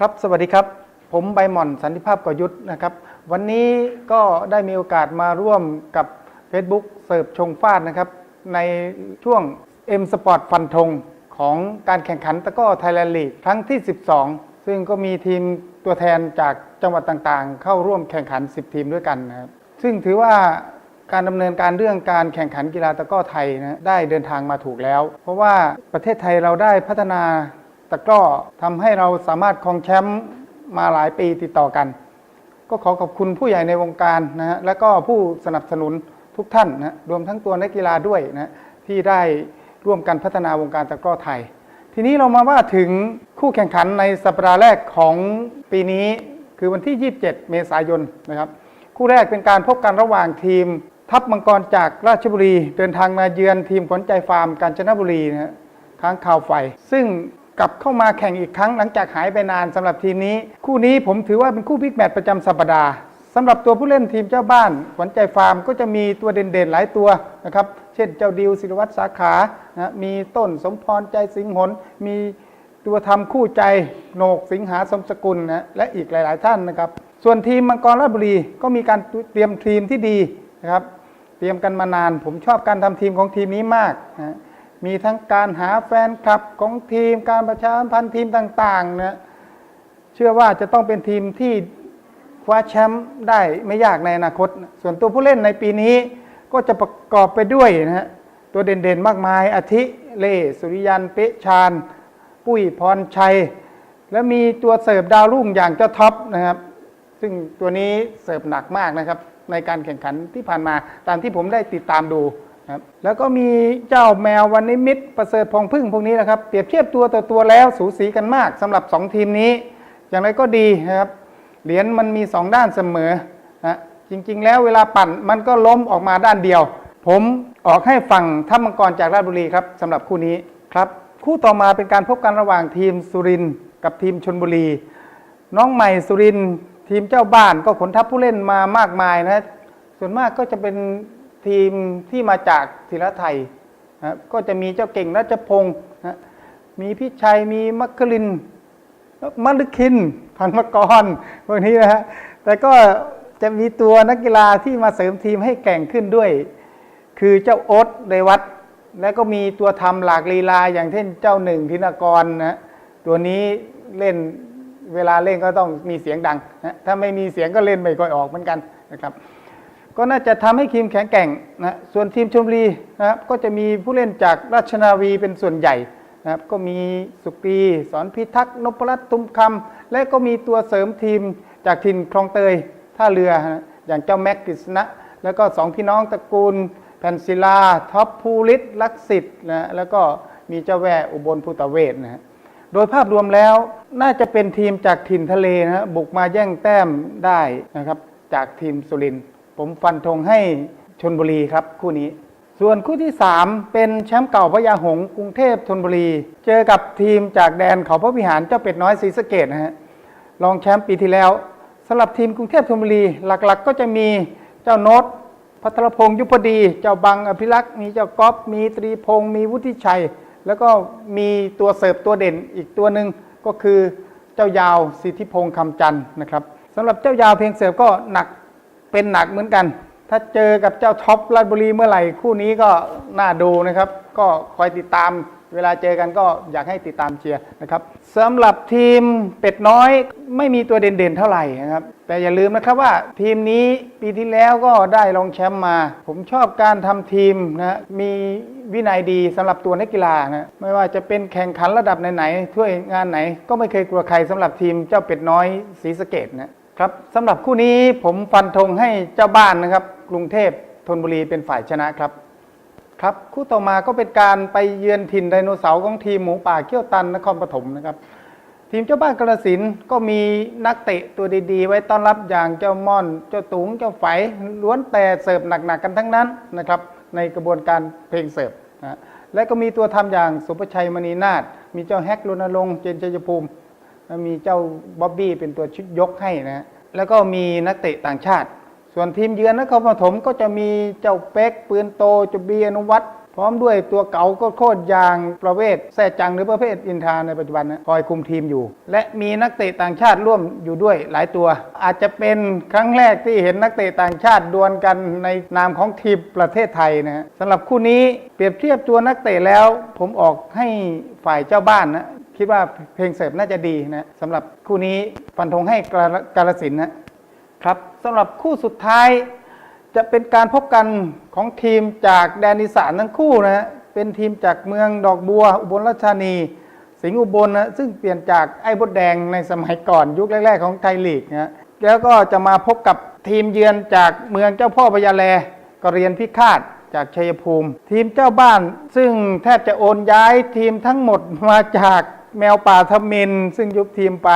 ครับสวัสดีครับ ผมใบหม่อนสันติภาพกยุทธนะครับ วันนี้ก็ได้มีโอกาสมาร่วมกับ Facebook เสิร์ฟชงฟาดนะครับ ในช่วง M Sport ฟันธงของการแข่งขันตะก้อไทยแลนด์ลีกครั้งที่ 12 ซึ่งก็มีทีมตัวแทนจากจังหวัดต่างๆ เข้าร่วมแข่งขัน 10 ทีมด้วยกันนะครับ ซึ่งถือว่าการดำเนินการเรื่องการแข่งขันกีฬาตะก้อไทยนะได้เดินทางมาถูกแล้ว เพราะว่าประเทศไทยเราได้พัฒนา ตะกร้อทำให้เราสามารถครองแชมป์มาหลายปีติดต่อกัน ก็ขอขอบคุณผู้ใหญ่ในวงการนะฮะและก็ผู้สนับสนุนทุกท่านนะรวมทั้งตัวนักกีฬาด้วยนะที่ได้ร่วมกันพัฒนาวงการตะกร้อไทย ทีนี้เรามาว่าถึงคู่แข่งขันในสัปดาห์แรกของปีนี้คือวันที่ 27 เมษายนนะครับ คู่แรกเป็นการพบกันระหว่างทีม ทัพมังกรจากราชบุรี เดินทางมาเยือนทีมขวัญใจฟาร์มกาญจนบุรีนะฮะค้างข่าวไฟ ซึ่ง กลับเข้ามาแข่งอีกครั้งหลังจากหายไปนานสำหรับทีมนี้ คู่นี้ผมถือว่าเป็นคู่พลิกแมตช์ประจำสัปดาห์สำหรับตัวผู้เล่นทีมเจ้าบ้านขวัญใจฟาร์มก็จะมีตัวเด่นๆหลายตัวนะครับเช่นเจ้าดิวศิรวัตรสาขานะมีต้นสมพรใจสิงหนมีตัวทำคู่ใจโหนกสิงหาสมสกุลนะและอีกหลาย ๆ ท่านนะครับ ส่วนทีมมังกรราชบุรีก็มีการเตรียมทีมที่ดีนะครับ เตรียมกันมานาน ผมชอบการทำทีมของทีมนี้มากนะ มีทั้งการหาแฟนคลับของทีมการประชาสัมพันธ์ทีมต่างๆนะเชื่อว่าจะต้องเป็นทีมที่คว้าแชมป์ได้ไม่ยากในอนาคต ส่วนตัวผู้เล่นในปีนี้ก็จะประกอบไปด้วยนะฮะตัวเด่นๆมากมายอาทิเลสุริยันเปะชาน ปุ้ยพรชัย และมีตัวเสิร์ฟดาวรุ่งอย่างเจ้าท็อปนะครับ ซึ่งตัวนี้เสิร์ฟหนักมากนะครับ ในการแข่งขันที่ผ่านมาตามที่ผมได้ติดตามดู ครับแล้วก็มีเจ้าแมววันนิมิตประเสริฐพองพึ่งพวกนี้นะครับ เปรียบเทียบตัวต่อตัวแล้วสูสีกันมากสำหรับ 2 ทีมนี้ อย่างไรก็ดีนะครับ เหรียญมันมี 2 ด้านเสมอนะจริงๆ แล้วเวลาปั่นมันก็ล้มออกมาด้านเดียว ผมออกให้ฝั่งทัพมังกรจากราชบุรีครับสำหรับคู่นี้ครับ คู่ต่อมาเป็นการพบกันระหว่างทีมสุรินกับทีมชนบุรี น้องใหม่สุรินทีมเจ้าบ้านก็ขนทัพผู้เล่นมามากมายนะส่วนมากก็จะเป็น ทีมที่มาจากธีรไทยนะก็จะมีเจ้าเก่งรัชพงศ์นะมีพิชัยมีมัคคลินมัลคินพันมกรพวกนี้นะฮะแต่ก็จะมีตัวนักกีฬาที่มาเสริมทีมให้แข่งขึ้นด้วย คือเจ้าโอ๊ตเรวัตและก็มีตัวทำหลากลีลาอย่างเช่นเจ้าหนึ่งธินกรนะตัวนี้เล่นเวลาเล่นก็ต้องมีเสียงดังนะถ้าไม่มีเสียงก็เล่นไม่ค่อยออกเหมือนกันนะครับ ก็น่าจะทำให้ทีมแข็งแกร่งนะส่วนทีมชลบุรีนะครับก็จะมีผู้เล่นจากราชนาวีเป็นส่วนใหญ่นะครับก็มีสุกรีสอนพิทักษ์นพรัตน์ทุมคำและก็มีตัวเสริมทีมจากถิ่นคลองเตยท่าเรือนะอย่างเจ้าแม็กกฤษณะแล้วก็สองพี่น้องตระกูลแผ่นศิลาท็อปภูริศลักษิตนะแล้วก็มีเจ้าแว่อุบลพุตเวศนะฮะโดยภาพรวมแล้วน่าจะเป็นทีมจากถิ่นทะเลนะฮะบุกมาแย่งแต้มได้นะครับจากทีมสุรินทร์ ผมฟันธงให้ชนบุรีครับคู่นี้ ส่วนคู่ที่ 3 เป็นแชมป์เก่าพญาหงส์กรุงเทพธนบุรี เจอกับทีมจากแดนเขาพระวิหารเจ้าเป็ดน้อยศรีสะเกดนะฮะรองแชมป์ปีที่แล้วสำหรับทีมกรุงเทพธนบุรีหลักๆก็จะมีเจ้าโน้ตพัทรพงษ์ยุพดี เจ้าบังอภิรักษ์มีเจ้าก๊อฟมีตรีพงษ์มีวุฒิชัย แล้วก็มีตัวเสิร์ฟตัวเด่นอีกตัวหนึ่งก็คือเจ้ายาวสิทธิพงษ์คำจันทร์นะครับสำหรับเจ้ายาวเพลงเสิร์ฟก็หนัก เป็นหนักเหมือนกัน ถ้าเจอกับเจ้าท็อปราชบุรีเมื่อไหร่คู่นี้ก็น่าดูนะครับ ก็คอยติดตามเวลาเจอกันก็อยากให้ติดตามเชียร์นะครับสำหรับทีมเป็ดน้อยไม่มีตัวเด่นๆเท่าไหร่นะครับ แต่อย่าลืมนะครับว่าทีมนี้ปีที่แล้วก็ได้รองแชมป์มา ผมชอบการทำทีมนะมีวินัยดีสำหรับตัวนักกีฬานะไม่ว่าจะเป็นแข่งขันระดับไหนๆถ้วยงานไหน ก็ไม่เคยกลัวใครสำหรับทีมเจ้าเป็ดน้อยศรีสเกดนะ ครับสำหรับคู่นี้ผมฟันธงให้เจ้าบ้านนะครับ กรุงเทพธนบุรีเป็นฝ่ายชนะครับ ครับคู่ต่อมาก็เป็นการไปเยือนถิ่นไดโนเสาร์ของทีมหมูป่าเขี้ยวตันนครปฐมนะครับ ทีมเจ้าบ้านกระสินก็มีนักเตะตัวดีๆ ไว้ต้อนรับอย่างเจ้าม่อน เจ้าตุงเจ้าไฝล้วนแต่เสิร์ฟหนักๆกันทั้งนั้นนะครับ ในกระบวนการเพลงเสิร์ฟนะและก็มีตัวทำอย่างสุภชัยมณีนาฏมีเจ้าแฮกรณรงเจนชัยภูมิ และมีเจ้าบ๊อบบี้เป็นตัวชุดยกให้นะแล้วก็มีนักเตะต่างชาติ ส่วนทีมเยือนนครปฐมก็จะมีเจ้าเป๊กปืนโตเจ้าเบียร์อนุวัฒน์พร้อมด้วยตัวเก๋าก็โคตรยางประเภทแซ่จังหรือประเภทอินทราในปัจจุบันนะคอยคุมทีมอยู่ และมีนักเตะต่างชาติร่วมอยู่ด้วยหลายตัว อาจจะเป็นครั้งแรกที่เห็นนักเตะต่างชาติดวลกันในนามของทีมประเทศไทยนะสำหรับคู่นี้เปรียบเทียบตัวนักเตะแล้ว ผมออกให้ฝ่ายเจ้าบ้านนะ คิดว่าเพลงเสิร์ฟน่าจะดีนะสำหรับคู่นี้ฟันธงให้กาลสินนะครับสำหรับคู่สุดท้าย จะเป็นการพบกันของทีมจากแดนอีสานทั้งคู่นะฮะเป็นทีมจากเมืองดอกบัว อุบลราชธานี สิงห์อุบลนะซึ่งเปลี่ยนจากไอ้บดแดงในสมัยก่อนยุคแรก ๆ ของไทยลีกนะฮะแล้วก็จะมาพบกับทีมเยือนจากเมืองเจ้าพ่อพญาแลกเรียนพิฆาตจากชัยภูมิ ทีมเจ้าบ้านซึ่งแทบจะโอนย้ายทีมทั้งหมดมาจาก แมวป่าทมินซึ่งยุบทีมไป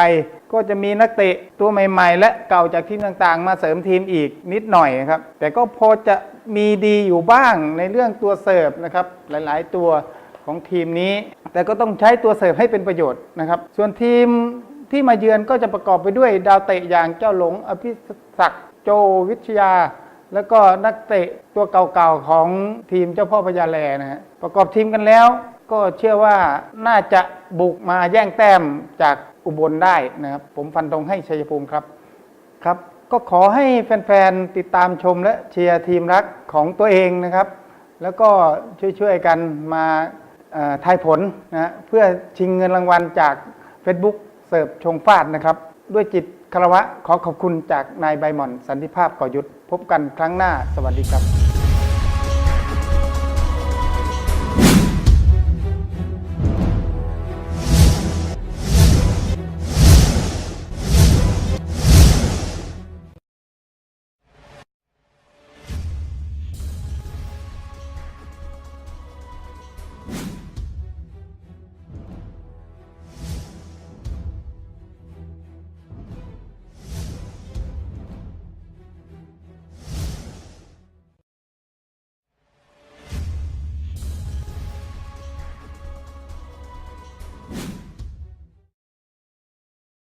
ก็จะมีนักเตะตัวใหม่ ๆ และเก่าจากทีมต่างๆ มาเสริมทีมอีกนิดหน่อยครับ แต่ก็พอจะมีดีอยู่บ้างในเรื่องตัวเสิร์ฟนะครับ หลายๆตัวของทีมนี้ แต่ก็ต้องใช้ตัวเสิร์ฟให้เป็นประโยชน์นะครับ ส่วนทีมที่มาเยือนก็จะประกอบไปด้วยดาวเตะอย่างเจ้าหลงอภิศักดิ์โจวิทยา แล้วก็นักเตะตัวเก่าๆของทีมเจ้าพ่อพญาแลนะฮะประกอบทีมกันแล้ว ก็เชื่อว่าน่าจะบุกมาแย่งแต้มจากอุบลได้นะครับ ผมฟันตรงให้ชัยภูมิครับครับ ก็ขอให้แฟนๆ ติดตามชมและเชียร์ทีมรักของตัวเองนะครับ แล้วก็ช่วยๆกันมาเอ่อทายผลนะฮะเพื่อชิงเงินรางวัลจาก Facebook เสิร์ฟชงฟาดนะครับ ด้วยจิตคารวะขอขอบคุณจากนายใบหม่อนสันติภาพก่อยุทธพบกันครั้งหน้าสวัสดีครับ